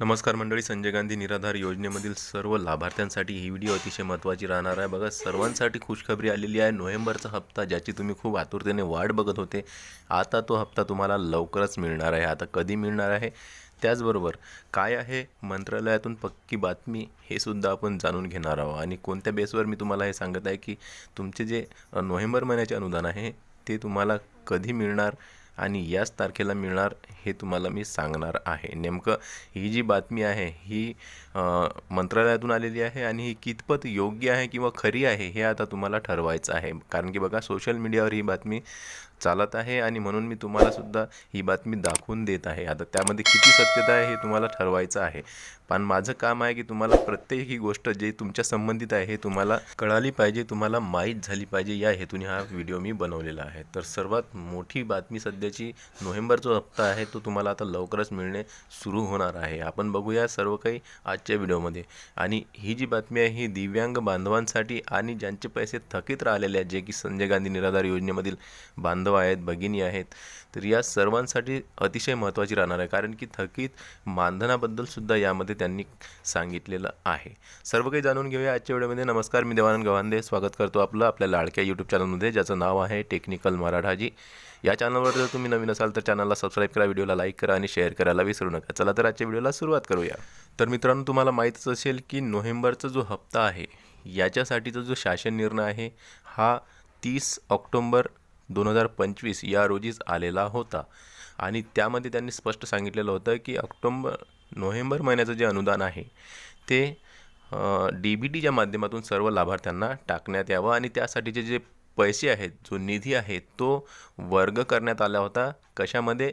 नमस्कार मंडळी संजय गांधी निराधार योजनेमधील सर्व लाभार्थ्यांसाठी ही व्हिडिओ अतिशय महत्त्वाची राहणार आहे. बघा सर्वांसाठी खुशखबरी आलेली आहे. नोव्हेंबरचा हप्ता ज्याची तुम्ही खूप आतुरतेने वाट बघत होते आता तो हप्ता तुम्हाला लवकरच मिळणार आहे. आता कधी मिळणार आहे? त्याचबरोबर काय आहे? मंत्रालयातून पक्की बातमी हे सुद्धा आपण जाणून घेणार आहोत. आणि कोणत्या बेसवर मी तुम्हाला हे सांगत आहे की तुमचे जे नोव्हेंबर महिन्याचे अनुदान आहे ते तुम्हाला कधी मिळणार? आणि याच तारखेला मिळणार हे तुम्हाला मी सांगणार आहे. नेमकं ही जी बातमी आहे ही मंत्रालयातून आलेली आहे आणि ही कितपत योग्य आहे किंवा खरी आहे हे आता तुम्हाला ठरवायचं आहे. कारण की बघा सोशल मीडियावर ही बातमी चालत आहे आणि म्हणून मी तुम्हालासुद्धा ही बातमी दाखवून देत आहे. आता त्यामध्ये किती सत्यता आहे हे तुम्हाला ठरवायचं आहे. पण माझं काम आहे की तुम्हाला प्रत्येक ही गोष्ट जे तुमच्या संबंधित आहे हे तुम्हाला कळाली पाहिजे तुम्हाला माहीत झाली पाहिजे या हेतूने हा व्हिडिओ मी बनवलेला आहे. तर सर्वात मोठी बातमी सध्याची नोव्हेंबरचा जो हप्ता आहे तो तुम्हाला आता लवकरच मिळणे सुरू होणार आहे. आपण बघूया सर्व काही आजच्या व्हिडिओमध्ये. आणि ही जी बातमी आहे ही दिव्यांग बांधवांसाठी आणि ज्यांचे पैसे थकीत राहिलेले आहेत जे की संजय गांधी निराधार योजनेमधील बांध बांधव आहेत भगिनी आहेत तर या सर्वांसाठी अतिशय महत्त्वाची राहणार आहे. कारण की थकीत मानधनाबद्दलसुद्धा यामध्ये त्यांनी सांगितलेलं आहे. सर्व काही जाणून घेऊया आजच्या व्हिडिओमध्ये. नमस्कार मी देवानंद गव्हांदे स्वागत करतो आपलं आपल्या लाडक्या यूट्यूब चॅनलमध्ये ज्याचं नाव आहे टेक्निकल मराठाजी या चॅनलवर जर तुम्ही नवीन असाल तर चॅनलला सबस्क्राईब करा व्हिडिओला लाईक करा आणि शेअर करायला विसरू नका. चला तर आजच्या व्हिडिओला सुरुवात करूया. तर मित्रांनो तुम्हाला माहीतच असेल की नोव्हेंबरचा जो हप्ता आहे याच्यासाठीचा जो शासन निर्णय आहे हा तीस ऑक्टोंबर दोन हजार पंचवीस या रोजीच आलेला होता. आणि त्यामध्ये त्यांनी स्पष्ट सांगितलेलं होतं की ऑक्टोंबर नोव्हेंबर महिन्याचं जे अनुदान आहे ते डी बी टीच्या माध्यमातून सर्व लाभार्थ्यांना टाकण्यात यावं आणि त्यासाठीचे जे पैसे आहेत जो निधी आहे तो वर्ग करण्यात आला होता. कशामध्ये?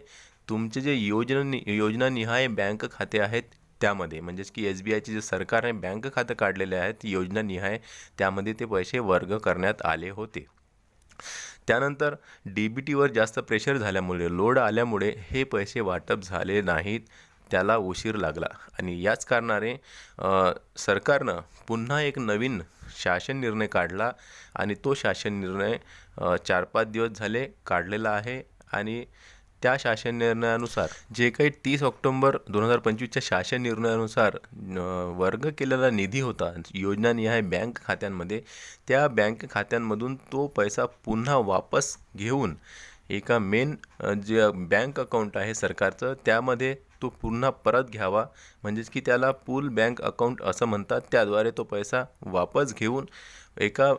तुमचे जे योजना योजनानिहाय बँक खाते आहेत त्यामध्ये. म्हणजेच की एस बी आयचे जे सरकारने बँक खातं काढलेले आहेत योजनानिहाय त्यामध्ये ते पैसे वर्ग करण्यात आले होते. त्यानंतर डी बी टीवर जास्त प्रेशर झाल्यामुळे लोड आल्यामुळे हे पैसे वाटप झाले नाहीत त्याला उशीर लागला. आणि याच कारणाने सरकारनं पुन्हा एक नवीन शासन निर्णय काढला आणि तो शासन निर्णय चार पाच दिवस झाले काढलेला आहे. आणि त्या शासन निर्णयानुसार जे काही तीस ऑक्टोंबर दोन हजार पंचवीसच्या शासन निर्णयानुसार वर्ग केलेला निधी होता योजनानिहाय बँक खात्यांमध्ये त्या बँक खात्यांमधून तो पैसा पुन्हा वापस घेऊन एका मेन जे बँक अकाउंट आहे सरकारचं त्यामध्ये तो पुन्हा परत घ्यावा. म्हणजेच की त्याला पूल बँक अकाउंट असं म्हणतात त्याद्वारे तो पैसा वापस घेऊन एका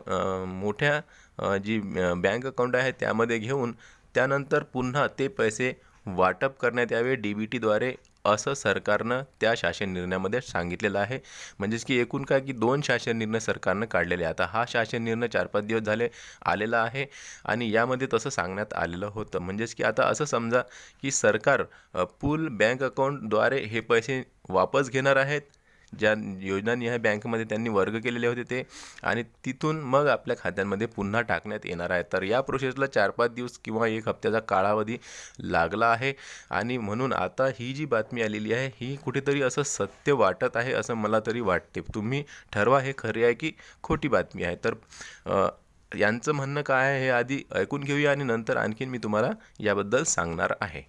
मोठ्या जी बँक अकाउंट आहे त्यामध्ये घेऊन त्यानंतर पुन्हा ते पैसे वाटप करण्यात यावे. डी बी टीद्वारे असं सरकारनं त्या शासन निर्णयामध्ये सांगितलेलं आहे. म्हणजेच की एकूण काय की दोन शासन निर्णय सरकारनं काढलेले आहे आता हा शासन निर्णय चार पाच दिवस झाले आलेला आहे आणि यामध्ये तसं सांगण्यात आलेलं होतं. म्हणजेच की आता असं समजा की सरकार पूल बँक अकाउंटद्वारे हे पैसे वापस घेणार आहेत ज्या योजनानिहाय बँकमध्ये त्यांनी वर्ग केलेले होते ते आणि तिथून मग आपल्या खात्यांमध्ये पुन्हा टाकण्यात येणार आहे. तर या प्रोसेसला चार पाच दिवस किंवा एक हप्त्याचा कालावधी लागला आहे. आणि म्हणून आता ही जी बातमी आलेली आहे ही कुठेतरी असं सत्य वाटत आहे असं मला तरी वाटते. तुम्ही ठरवा हे खरे आहे की खोटी बातमी आहे. तर यांचं म्हणणं काय आहे हे आधी ऐकून घेऊया आणि नंतर आणखीन मी तुम्हाला याबद्दल सांगणार आहे.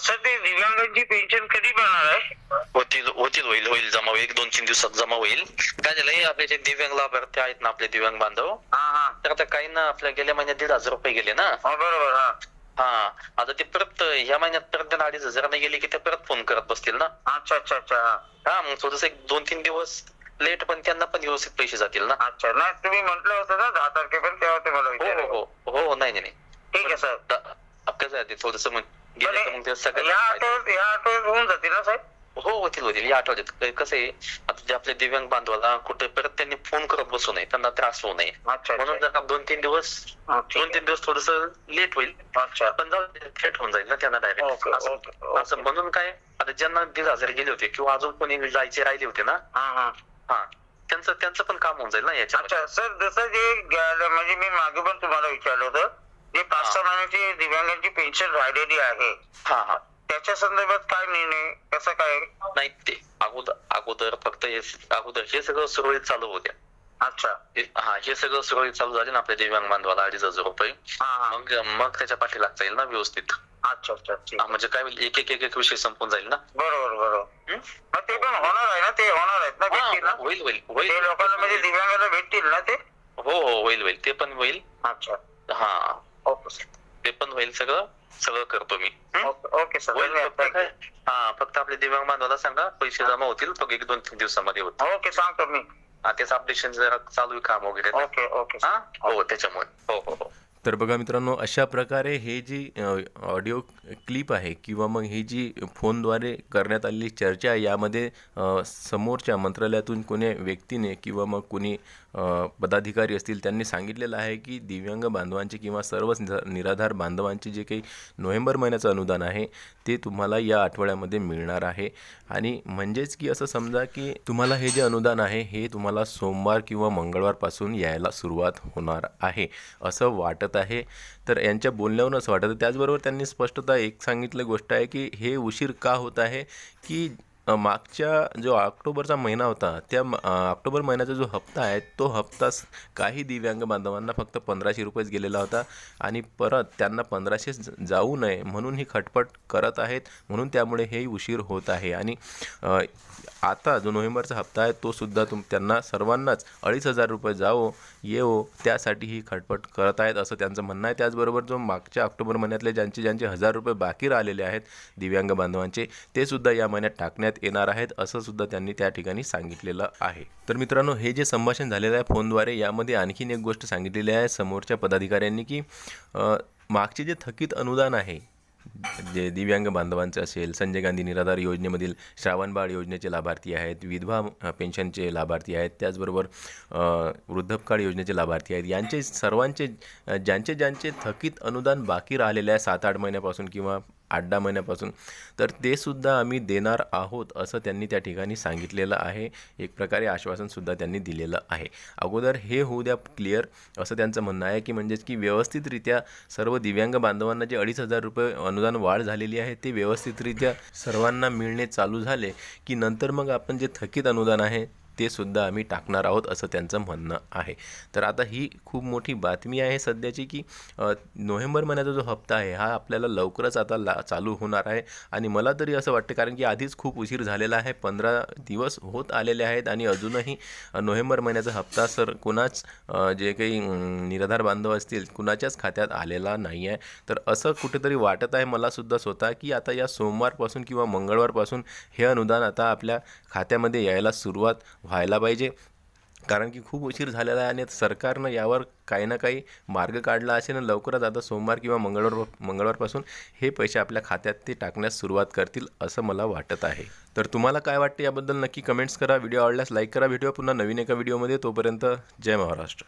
सर ते दिव्यांगांची पेन्शन कधी बनणार आहे? होतील होतील होईल होईल जमा होईल एक दोन तीन दिवसात जमा होईल. काय झालंय आपले जे दिव्यांग लाभार्थी आहेत ना आपले दिव्यांग बांधव हा हा. तर आता काही ना आपल्या गेल्या महिन्यात दीड हजार रुपये गेले ना. हो, बरोबर हा. हा आता ते परत ह्या महिन्यात परत त्यांना अडीच हजार नाही गेले की ते परत फोन करत बसतील ना. अच्छा अच्छा अच्छा हा. हा मग थोडस एक दोन तीन दिवस लेट पण त्यांना पण व्यवस्थित पैसे जातील ना. अच्छा नाही तुम्ही म्हटलं होतं ना दहा तारखेपर्यंत तेव्हा ते मला हो हो हो हो नाही नाही नाही. ठीक आहे सर. द- कसं आहे ते थोडस मग ते या आठवड्यात या आठवड्यात होऊन जातील ना साहेब? हो होतील होतील. या आठवड्यात. कसं आहे आता जे आपले दिव्यांग बांधवाला कुठे परत त्यांनी फोन करत बसू नये. त्यांना त्रास होऊ नये. म्हणून जर दोन तीन दिवस दोन. तीन दिवस थोडस लेट होईल. पण जाऊ थेट होऊन जाईल ना त्यांना डायरेक्ट. असं म्हणून काय आता ज्यांना दीड हजार गेले होते किंवा अजून कोणी जायचे राहिले होते ना हा त्यांचं त्यांचं पण काम होऊन जाईल ना अच्छा सर जसं जे म्हणजे मी मागे पण तुम्हाला विचारलं होतं जे पाच. सहा महिन्याची दिव्यांगांची पेन्शन राहिलेली आहे. हा हा. त्याच्या संदर्भात काय निर्णय? कसं काय? नाही ते अगोदर अगोदर फक्त हे अगोदर हे सगळं सुरळीत चालू होत्या. अच्छा. हे- हा सगळं सुरळीत चालू झाले ना आपल्या दिव्यांग बांधवाला अडीच हजार रुपये. मग मग त्याच्या पाठी लागता येईल ना व्यवस्थित. अच्छा अच्छा ठीक. म्हणजे काय होईल? एक एक एक एक विषय संपून जाईल ना? बरोबर बरोबर. हं? होईल होईल होईल. ते लोकांना म्हणजे दिव्यांगाला भेटतील ना ते? हो हो होईल होईल. ते पण होईल. अच्छा. हा. ओके सर ते पण होईल सगळं? सगळं करतो मी. हं? ओके सर होईल फक्त काय? हा फक्त आपले दिव्यांग बांधवाला सांगा पैसे जमा होतील फक्त एक दोन तीन दिवसामध्ये होतील ओके सांगतो मी. हा, त्याचं अपडेशन जरा चालू आहे काम वगैरे ओके ओके हा? सर हो त्याच्यामुळे. हो हो हो. तर बघा मित्रांनो अशा प्रकारे हे जी ऑडिओ क्लिप आहे किंवा मग ही जी फोनद्वारे करण्यात आलेली चर्चा यामध्ये समोरच्या मंत्रालयातून कोणी व्यक्तीने किंवा मग कोणी पदाधिकारी असतील त्यांनी सांगितलेलं आहे की दिव्यांग बांधवांचे किंवा सर्वच निरा- निराधार बांधवांचे जे काही नोव्हेंबर महिन्याचं अनुदान आहे ते तुम्हाला या आठवड्यामध्ये मिळणार आहे. आणि म्हणजेच की असं समजा की तुम्हाला हे जे अनुदान आहे हे तुम्हाला सोमवार किंवा मंगळवारपासून यायला सुरुवात होणार आहे असं वाटत आहे. तर यांच्या बोलण्यावरून असं वाटतं त्याचबरोबर त्यांनी स्पष्टता एक सांगितलं गोष्ट आहे की हे उशीर का होत आहे? की मागच्या जो ऑक्टोबरचा महिना होता त्या ऑक्टोबर महिन्याचा जो हप्ता आहे तो हप्ता काही दिव्यांग बांधवांना फक्त पंधराशे रुपयेच गेलेला होता आणि परत त्यांना पंधराशे जाऊ नये म्हणून ही खटपट करत आहेत म्हणून त्यामुळे हे उशीर होत आहे. आणि आता जो नोव्हेंबरचा हप्ता आहे तो सुद्धा तुम त्यांना सर्वांनाच अडीच हजार रुपये जावो येवो त्यासाठी ही खटपट करत आहेत असं त्यांचं म्हणणं आहे. त्याचबरोबर जो मागच्या ऑक्टोबर महिन्यातले ज्यांचे ज्यांचे हजार रुपये बाकी राहिलेले आहेत दिव्यांग बांधवांचे ते सुद्धा या महिन्यात टाकण्यात येणार आहेत असं सुद्धा त्यांनी त्या ठिकाणी सांगितलेलं आहे. तर मित्रांनो हे जे संभाषण झालेलं आहे फोनद्वारे यामध्ये आणखीन एक गोष्ट सांगितलेली आहे समोरच्या पदाधिकाऱ्यांनी की मागचे जे थकीत अनुदान आहे जे दिव्यांग बांधवांचं असेल संजय गांधी निराधार योजनेमधील श्रावणबाळ योजनेचे लाभार्थी आहेत विधवा पेन्शनचे लाभार्थी आहेत त्याचबरोबर वृद्धपकाळ योजनेचे लाभार्थी आहेत यांचे सर्वांचे ज्यांचे ज्यांचे थकीत अनुदान बाकी राहिलेले आहे सात आठ महिन्यापासून किंवा आठ दहा महिन्यापासून. तर ते सुद्धा आम्ही देणार आहोत असं त्यांनी त्या ठिकाणी सांगितलेलं आहे. एक प्रकारे आश्वासनसुद्धा त्यांनी दिलेलं आहे. अगोदर हे होऊ द्या क्लिअर असं त्यांचं म्हणणं आहे की म्हणजेच की व्यवस्थितरित्या सर्व दिव्यांग बांधवांना जे अडीच हजार रुपये अनुदान वाढ झालेली आहे ते व्यवस्थितरित्या सर्वांना मिळणे चालू झाले की नंतर मग आपण जे थकीत अनुदान आहे ते सुद्धा आम्ही टाकणार आहोत असं त्यांचं म्हणणं आहे. तर आता ही खूप मोठी बातमी आहे सध्याची की नोव्हेंबर महिन्याचा जो हप्ता आहे हा आपल्याला लवकरच आता ला चालू होणार आहे. आणि मला तरी असं वाटतं कारण की आधीच खूप उशीर झालेला आहे. पंधरा दिवस होत आलेले आहेत आणि अजूनही नोव्हेंबर महिन्याचा हप्ता सर कुणाच जे काही निराधार बांधव असतील कुणाच्याच खात्यात आलेला नाही आहे. तर असं कुठेतरी वाटत आहे मला सुद्धा स्वतः की आता या सोमवारपासून किंवा मंगळवारपासून हे अनुदान आता आपल्या खात्यामध्ये यायला सुरुवात व्हायला पाहिजे. कारण की खूप उशीर झालेला आहे आणि सरकारनं यावर काही ना काही मार्ग काढला असेल ना लवकरच आता सोमवार किंवा मंगळवार मंगळवारपासून हे पैसे आपल्या खात्यात ते टाकण्यास सुरुवात करतील असं मला वाटत आहे. तर तुम्हाला काय वाटतं याबद्दल नक्की कमेंट्स करा व्हिडिओ आवडल्यास लाईक करा व्हिडिओ पुन्हा नवीन एका व्हिडिओमध्ये. तोपर्यंत जय महाराष्ट्र.